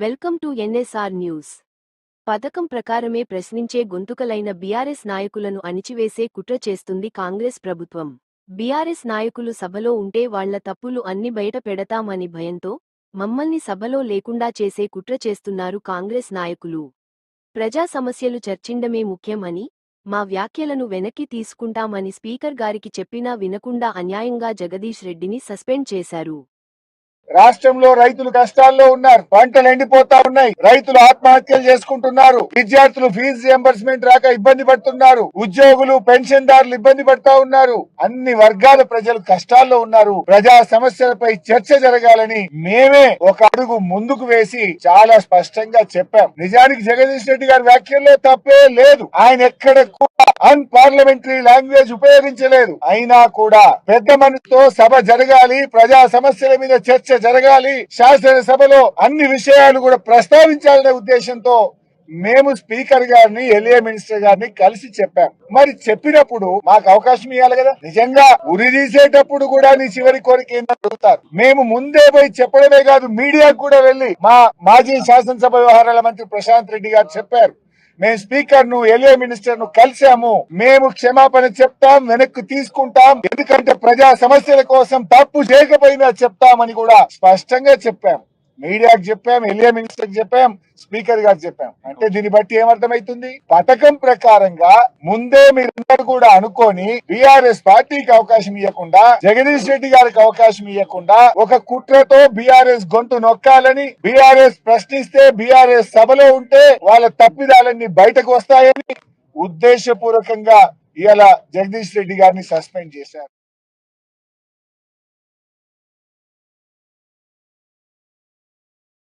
Welcome to NSR news. పథకం ప్రకారమే ప్రశ్నించే గొంతుకలైన బీఆర్ఎస్ నాయకులను అణిచివేసే కుట్ర చేస్తుంది కాంగ్రెస్ ప్రభుత్వం. బీఆర్ఎస్ నాయకులు సభలో ఉంటే వాళ్ళ తప్పులు అన్ని బయట పెడతామని భయంతో మమ్మల్ని సభలో లేకుండా చేసే కుట్ర చేస్తున్నారు కాంగ్రెస్ నాయకులు. ప్రజా సమస్యలు చర్చిండమే ముఖ్యమని మా వ్యాఖ్యలను వెనక్కి తీసుకుంటామని స్పీకర్ గారికి చెప్పినా వినకుండా అన్యాయంగా జగదీష్ రెడ్డిని సస్పెండ్ చేశారు. రాష్ట్రంలో రైతులు కష్టాల్లో ఉన్నారు. పంటలు ఎండిపోతా ఉన్నాయి. రైతులు ఆత్మహత్యలు చేసుకుంటున్నారు. విద్యార్థులు ఫీజు రియంబర్స్మెంట్ రాక ఇబ్బంది పడుతున్నారు. ఉద్యోగులు పెన్షన్దారులు ఇబ్బంది పడతా ఉన్నారు. అన్ని వర్గాల ప్రజలు కష్టాల్లో ఉన్నారు. ప్రజా సమస్యలపై చర్చ జరగాలని మేమే ఒక అడుగు ముందుకు వేసి చాలా స్పష్టంగా చెప్పాం. నిజానికి జగదీష్ రెడ్డి గారి వ్యాఖ్యల్లో తప్పే లేదు. ఆయన ఎక్కడ కూడా అన్ పార్లమెంటరీ లాంగ్వేజ్ ఉపయోగించలేదు. అయినా కూడా పెద్ద మనసుతో సభ జరగాలి ప్రజా సమస్యల మీద చర్చ జరగాలి శాసనసభలో అన్ని విషయాలు కూడా ప్రస్తావించాలనే ఉద్దేశంతో మేము స్పీకర్ గారిని ఎలియా మినిస్టర్ గారిని కలిసి చెప్పాం. మరి చెప్పినప్పుడు మాకు అవకాశం ఇవ్వాలి కదా? నిజంగా ఉరి తీసేటప్పుడు కూడా నీ చివరి కోరిక ఏంటని అడుగుతారు. మేము ముందే పోయి చెప్పడమే కాదు మీడియాకు కూడా వెళ్ళి మా మాజీ శాసనసభ వ్యవహారాల మంత్రి ప్రశాంత్ రెడ్డి గారు చెప్పారు. మేము స్పీకర్ను ఎలియా మినిస్టర్ను కలిసాము మేము క్షమాపణ చెప్తాం వెనక్కి తీసుకుంటాం. ఎందుకంటే ప్రజా సమస్యల కోసం తప్పు చేయకపోయినా చెప్తామని కూడా స్పష్టంగా చెప్పాం మీడియాకు చెప్పాం ఎలియా మినిస్టర్ చెప్పాం స్పీకర్ గారు చెప్పాం. అంటే దీన్ని బట్టి ఏమర్థమైతుంది? పథకం ప్రకారంగా ముందే మీరందరూ కూడా అనుకొని బీఆర్ఎస్ పార్టీకి అవకాశం ఇవ్వకుండా జగదీష్ రెడ్డి గారికి అవకాశం ఇవ్వకుండా ఒక కుట్రతో బీఆర్ఎస్ గొంతు నొక్కాలని బీఆర్ఎస్ ప్రశ్నిస్తే బీఆర్ఎస్ సభలో ఉంటే వాళ్ళ తప్పిదాలన్నీ బయటకు వస్తాయని ఉద్దేశపూర్వకంగా ఇవాళ జగదీష్ రెడ్డి గారిని సస్పెండ్ చేశారు.